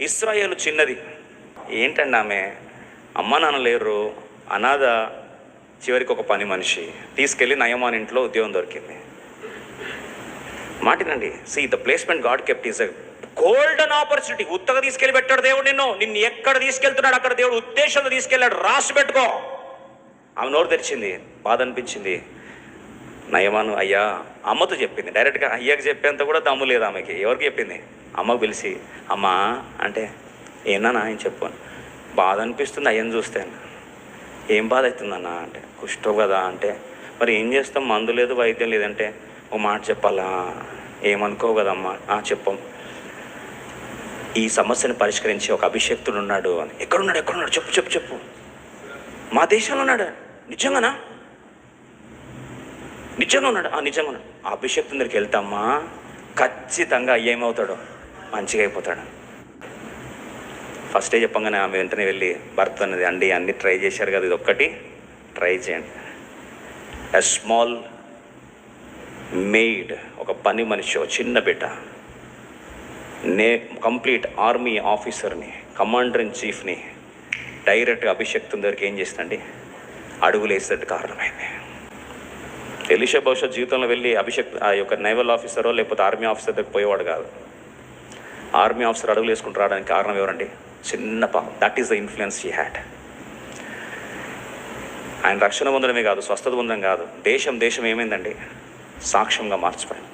ఇస్రాయేలు చిన్నది. ఏంటండి ఆమె? అమ్మ నాన్న లేరు అనాథ చివరికి ఒక పని మనిషి. తీసుకెళ్ళి నయమాన్ ఇంట్లో ఉద్యోగం దొరికింది. మాటినండి see the placement God kept is golden opportunity ఉత్తగా తీసుకెళ్ళి పెట్టాడు దేవుడు నిన్ను. నిన్ను ఎక్కడ తీసుకెళ్తున్నాడు? అక్కడ దేవుడు ఉద్దేశంతో తీసుకెళ్ళాడు. రాసి పెట్టుకో. ఆమె నోరు తెరిచింది. బాధ అనిపించింది. నయమాను అయ్యా అమ్మతో చెప్పింది. డైరెక్ట్గా అయ్యాకి చెప్పేంత కూడా దమ్ము లేదు ఆమెకి. ఎవరికి చెప్పింది? అమ్మకు పిలిచి అమ్మా అంటే ఏనా ఆయన చెప్పు బాధ అనిపిస్తుంది అయ్యని చూస్తే. ఏం బాధ అవుతుందన్నా? అంటే కుష్ఠం కదా. అంటే మరి ఏం చేస్తాం? మందు లేదు వైద్యం లేదంటే ఓ మాట చెప్పాలా? ఏమనుకో కదమ్మా. "ఆ, చెప్పం. ఈ సమస్యను పరిష్కరించి ఒక అభిషక్తుడు ఉన్నాడు. అని. ఎక్కడున్నాడు? ఎక్కడున్నాడు? చెప్పు చెప్పు చెప్పు. మా దేశంలో ఉన్నాడు? నిజంగానా? నిజంగా ఉన్నాడు. ఆ నిజంగా ఉన్నాడు. అభిషేక్ దగ్గరికి వెళ్తామా? ఖచ్చితంగా ఏమవుతాడు మంచిగా అయిపోతాడు. ఫస్టే చెప్పంగానే ఆమె వెంటనే వెళ్ళి భర్త అనేది అండి అన్ని ట్రై చేశారు కదా ఇది ఒక్కటి ట్రై చేయండి. ఎ స్మాల్ మెయిడ్ ఒక పని మనిషి చిన్న బిడ్డ. నే కంప్లీట్ ఆర్మీ ఆఫీసర్ని కమాండర్ ఇన్ చీఫ్ని డైరెక్ట్గా అభిషక్తుని దగ్గరికి ఏం చేసిందండి? అడుగులు వేసేటట్టు కారణమైంది. ఎలిషా బహుశా జీవితంలో వెళ్ళి అభిషేక్ ఆ యొక్క నేవల్ ఆఫీసరో లేకపోతే ఆర్మీ ఆఫీసర్ దగ్గర పోయేవాడు కాదు. ఆర్మీ ఆఫీసర్ అడుగులు వేసుకుంటూ రావడానికి కారణం ఎవరండి? చిన్న పాపం. That is the influence he had ఆయన రక్షణ పొందడమే కాదు స్వస్థత పొందడం కాదు. దేశం దేశం ఏమైందండి? సాక్ష్యంగా మార్చిపోయింది.